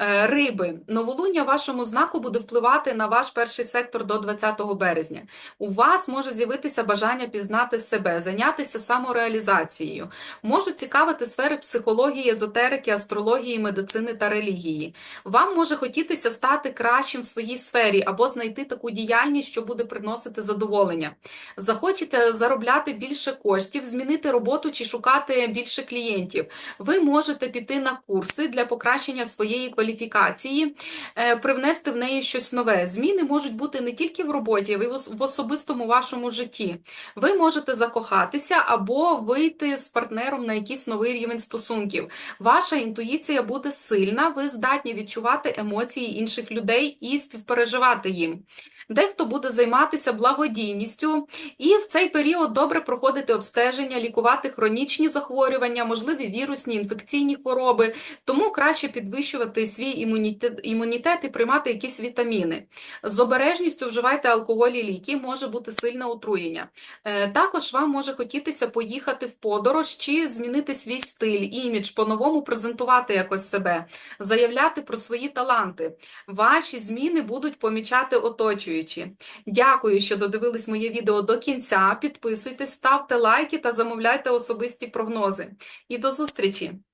Е, Риби, новолуння вашому знаку буде впливати на ваш перший сектор до 20 березня. У вас може з'явитися бажання пізнати себе, зайнятися самореалізацією. Можуть цікавити сфери психології, езотерики, астрології, медицини та релігії. Вам може хотітися стати кращим в своїй сфері або знайти таку діяльність, що буде приносити задоволення. Захочете заробляти більше коштів, змінити роботу чи шукати більше клієнтів. Ви можете піти на курси для покращення своєї кваліфікації, е, привнести в неї щось нове. Зміни можуть бути не тільки в роботі, а й в особистому вашому житті. Ви можете закохатися або вийти з партнером на якийсь новий рівень стосунків. Ваша інтуїція буде сильна, ви здатні відчувати емоції інших людей і співпереживати їм. Дехто буде займатися благодійністю, і в цей період добре проходити обстеження, лікувати хронічні захворювання, можливі вірусні інфекційні хвороби, тому краще підвищувати свій імунітет, імунітет і приймати якісь вітаміни. З обережністю вживайте алкоголь і ліки, може бути сильне отруєння. Е, Також вам може хотітися поїхати в подорож чи змінити свій стиль, імідж, по-новому презентувати якось себе, заявляти про свої таланти. Ваші зміни будуть помічати оточуючі. Дякую, що додивились моє відео до кінця. Підписуйтесь, ставте лайки та замовляйте особисті прогнози. І до зустрічі!